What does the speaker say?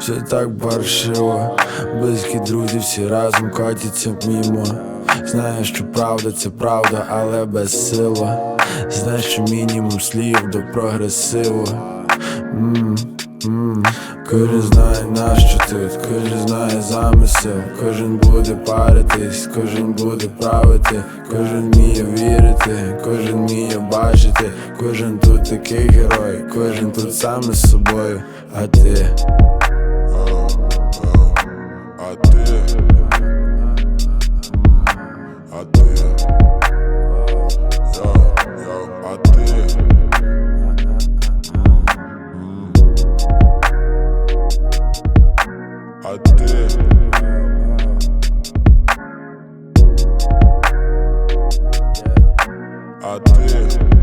все так паршиво. Близькі друзі всі разом котяться мімо Знаєш, що правда це правда, але без сила. Знаєш, що мінімум слів до прогресиву. Кожен знає на що тут, кожен знає замисел, кожен буде паритись, кожен буде правити, кожен вміє вірити, кожен вміє бачити, кожен тут такий герой, кожен тут сам із собою, а ти А ти А ти